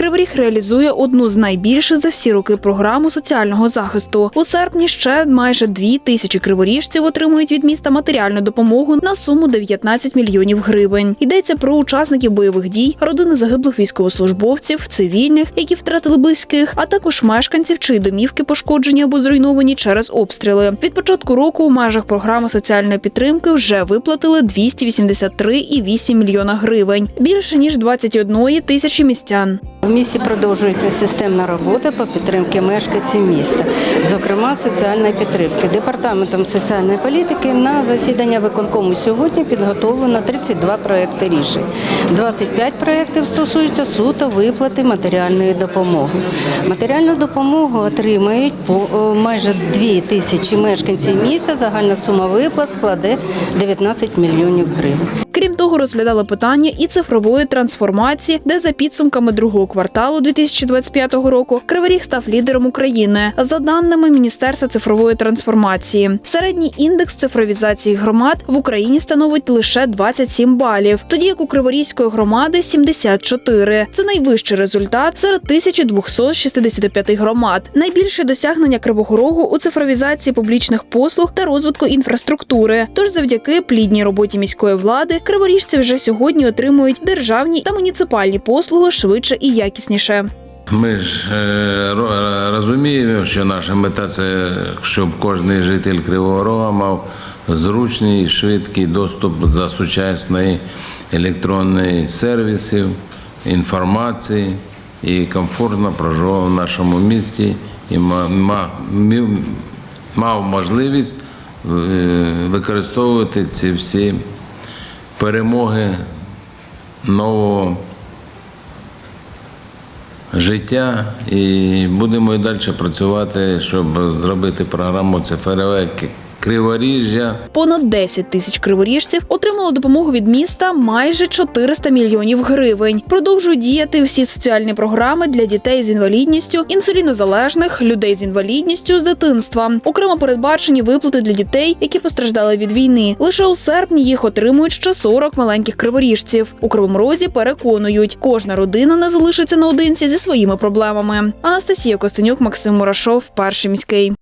Криворіг реалізує одну з найбільших за всі роки програму соціального захисту. У серпні ще майже дві тисячі криворіжців отримують від міста матеріальну допомогу на суму 19 мільйонів гривень. Йдеться про учасників бойових дій, родини загиблих військовослужбовців, цивільних, які втратили близьких, а також мешканців, чиї домівки пошкоджені або зруйновані через обстріли. Від початку року у межах програми соціальної підтримки вже виплатили 283,8 мільйона гривень, більше ніж 21 тисячі містян. У місті продовжується системна робота по підтримці мешканців міста, зокрема соціальної підтримки. Департаментом соціальної політики на засідання виконкому сьогодні підготовлено 32 проекти рішень. 25 проєктів стосуються суто виплати матеріальної допомоги. Матеріальну допомогу отримають е, майже 2 тисячі мешканців міста. Загальна сума виплат складе 19 мільйонів гривень. Того, розглядали питання і цифрової трансформації, де за підсумками другого кварталу 2025 року Криворіг став лідером України. За даними Міністерства цифрової трансформації, середній індекс цифровізації громад в Україні становить лише 27 балів, тоді як у Криворізької громади 74. Це найвищий результат серед 1265 громад. Найбільше досягнення Кривого Рогу у цифровізації публічних послуг та розвитку інфраструктури. Тож, завдяки плідній роботі міської влади, криворіжці вже сьогодні отримують державні та муніципальні послуги швидше і якісніше. Ми ж е, розуміємо, що наша мета це щоб кожен житель Кривого Рога мав зручний і швидкий доступ до сучасної електронної сервісів, інформації і комфортно проживав в нашому місті і ма- ма- мав можливість е, використовувати ці всі перемоги нового життя. І будемо і далі працювати, щоб зробити програму цифрове криворіжжя. Понад 10 тисяч криворіжців отримали допомогу від міста майже 400 мільйонів гривень. Продовжують діяти всі соціальні програми для дітей з інвалідністю, інсулінозалежних, людей з інвалідністю з дитинства. Окремо передбачені виплати для дітей, які постраждали від війни. Лише у серпні їх отримують ще 40 маленьких криворіжців. У Кривому Розі переконують, кожна родина не залишиться наодинці зі своїми проблемами. Анастасія Костенюк, Максим Мурашов, перший міський.